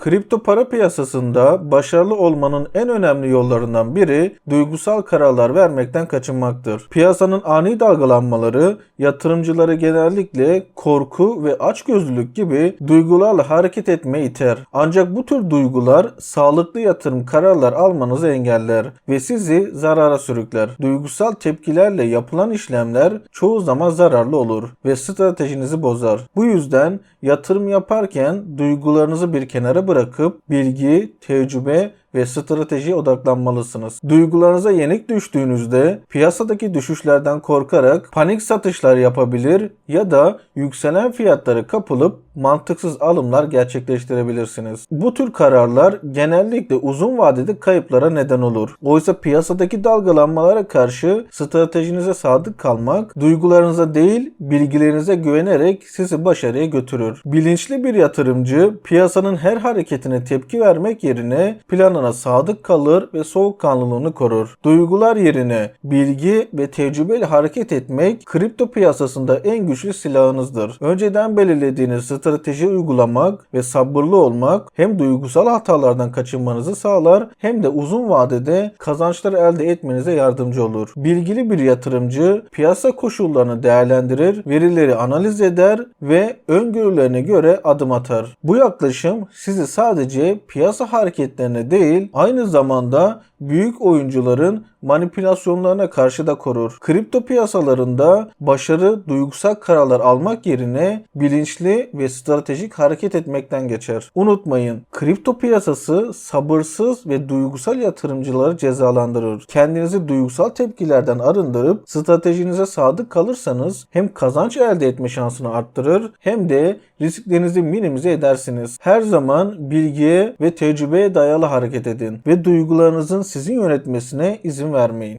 Kripto para piyasasında başarılı olmanın en önemli yollarından biri duygusal kararlar vermekten kaçınmaktır. Piyasanın ani dalgalanmaları yatırımcıları genellikle korku ve açgözlülük gibi duygularla hareket etmeye iter. Ancak bu tür duygular sağlıklı yatırım kararlar almanızı engeller ve sizi zarara sürükler. Duygusal tepkilerle yapılan işlemler çoğu zaman zararlı olur ve stratejinizi bozar. Bu yüzden yatırım yaparken duygularınızı bir kenara bırakıp bilgi, tecrübe ve stratejiye odaklanmalısınız. Duygularınıza yenik düştüğünüzde piyasadaki düşüşlerden korkarak panik satışlar yapabilir ya da yükselen fiyatları kapılıp mantıksız alımlar gerçekleştirebilirsiniz. Bu tür kararlar genellikle uzun vadede kayıplara neden olur. Oysa piyasadaki dalgalanmalara karşı stratejinize sadık kalmak, duygularınıza değil bilgilerinize güvenerek sizi başarıya götürür. Bilinçli bir yatırımcı piyasanın her hareketine tepki vermek yerine planına sadık kalır ve soğukkanlılığını korur. Duygular yerine bilgi ve tecrübeyle hareket etmek kripto piyasasında en güçlü silahınızdır. Önceden belirlediğiniz strateji uygulamak ve sabırlı olmak hem duygusal hatalardan kaçınmanızı sağlar hem de uzun vadede kazançlar elde etmenize yardımcı olur. Bilgili bir yatırımcı piyasa koşullarını değerlendirir, verileri analiz eder ve öngörülerine göre adım atar. Bu yaklaşım sizi sadece piyasa hareketlerine değil aynı zamanda büyük oyuncuların manipülasyonlarına karşı da korur. Kripto piyasalarında başarı duygusal kararlar almak yerine bilinçli ve stratejik hareket etmekten geçer. Unutmayın, kripto piyasası sabırsız ve duygusal yatırımcıları cezalandırır. Kendinizi duygusal tepkilerden arındırıp stratejinize sadık kalırsanız hem kazanç elde etme şansını arttırır hem de risklerinizi minimize edersiniz. Her zaman bilgiye ve tecrübeye dayalı hareket edin ve duygularınızın sizin yönetmesine izin vermeyin.